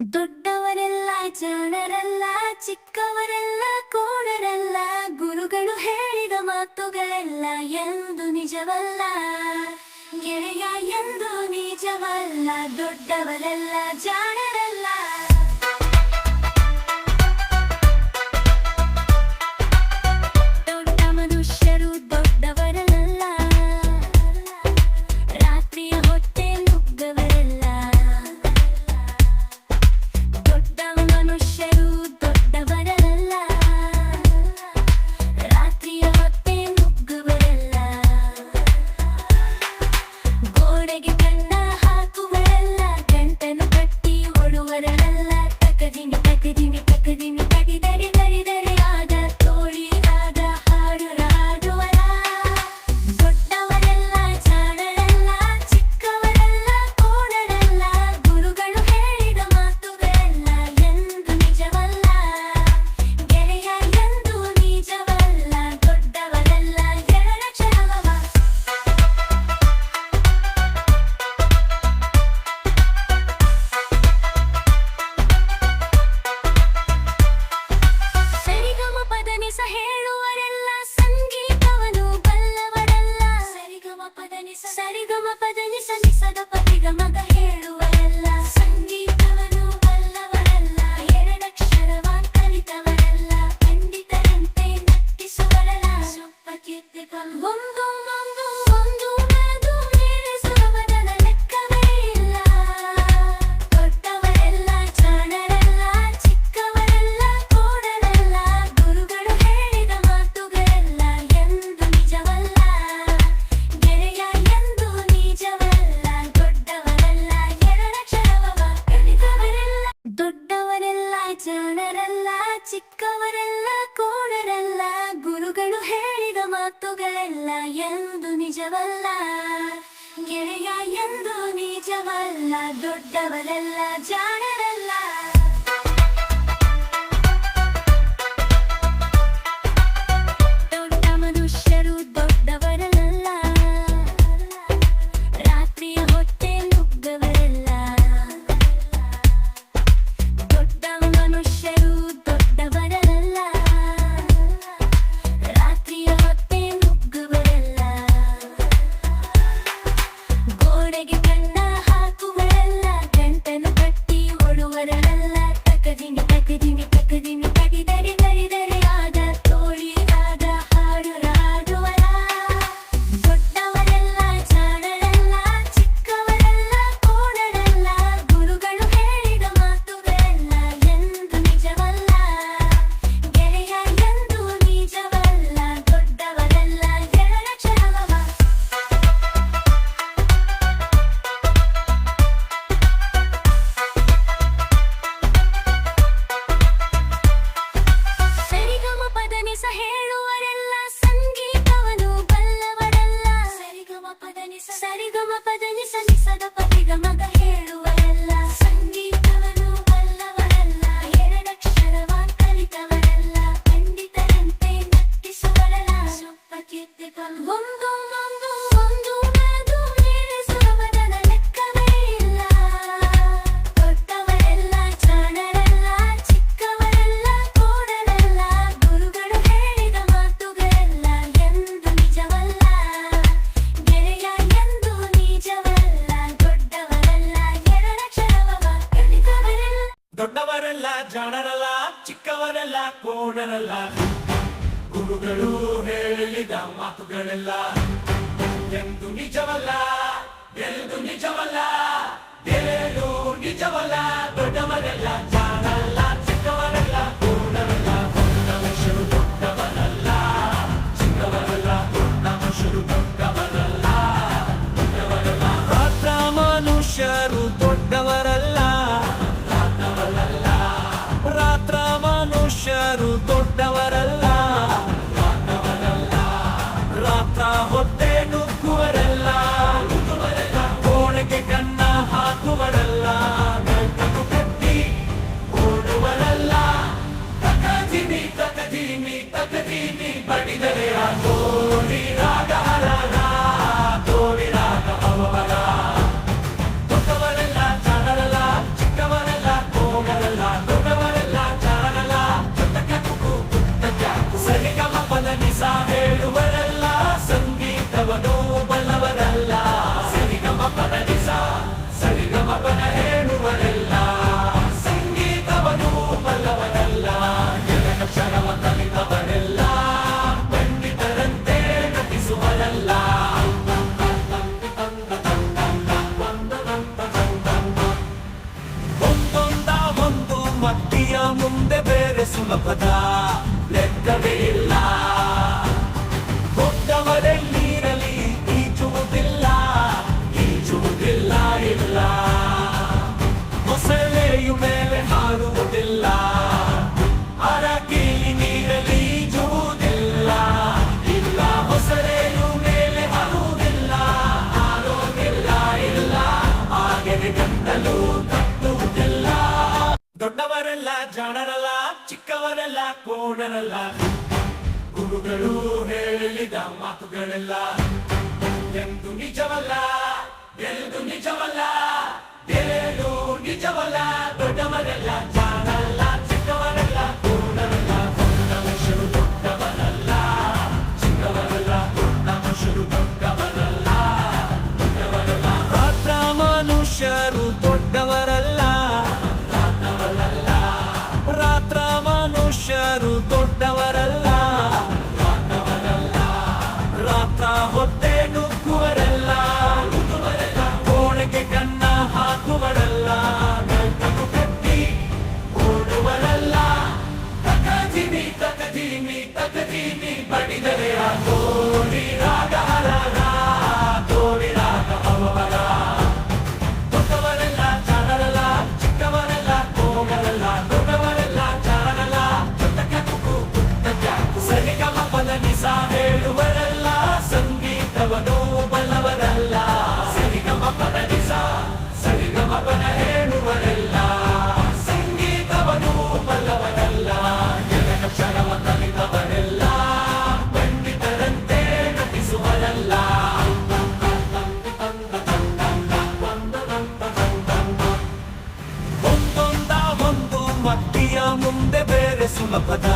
ದೊಡ್ಡವರೆಲ್ಲ ಜಾಣರಲ್ಲ ಚಿಕ್ಕವರೆಲ್ಲ ಕೋಣರಲ್ಲ ಗುರುಗಳು ಹೇಳಿದ ಮಾತುಗಳೆಲ್ಲ ಎಂದು ನಿಜವಲ್ಲ. ಗೆಳೆಯ ಎಂದು ನಿಜವಲ್ಲ ದೊಡ್ಡವರೆಲ್ಲ ಜಾಣರ la la la. ಚಿಕ್ಕವರೆಲ್ಲ ಕೋಡರಲ್ಲ ಗುರುಗಳು ಹೇಳಿದ ಮಾತುಗಳೆಲ್ಲ ಎಂದು ನಿಜವಲ್ಲ. ಗೆಳೆಯ ಎಂದು ನಿಜವಲ್ಲ ದೊಡ್ಡವರೆಲ್ಲ ಜಾಣರಲ್ಲ este. ದೊಡ್ಡವರೆಲ್ಲ ಜಾಣರಲ್ಲ ಚಿಕ್ಕವರೆಲ್ಲ ಕೋಣರಲ್ಲ. ಗುರುಗಳು ಹೇಳಿದ ಮಾತುಗಳೆಲ್ಲ ಎಂದು ನಿಜವಲ್ಲ ಎಂದು ನಿಜವಲ್ಲ ನಿಜವಲ್ಲ ದೊಡ್ಡವರೆಲ್ಲ ಮನುಷ್ಯರು ದೊಡ್ಡವರಲ್ಲ. ಭಕ್ತಿಯ ಮುಂದೆ ಬೇರೆ ಸುಲಭದ ಲೆಕ್ಕವೇ ಇಲ್ಲ ಜಾಣರಲ್ಲ ಚಿಕ್ಕವರೆಲ್ಲ ಕೋಣರಲ್ಲ ಗುರುಗಳು ಹೇಳಿದ ಮಾತುಗಳೆಲ್ಲ ಎಂದು ನಿಜವಲ್ಲ ಎಂದು ನಿಜವಲ್ಲ ನಿಜವಲ್ಲ ದೊಡ್ಡವರೆಲ್ಲ. తొట్టవరల్ల ಮತ್ತಿಯ ಮುಂದೆ ಬೇರೆ ಸುಲಭದ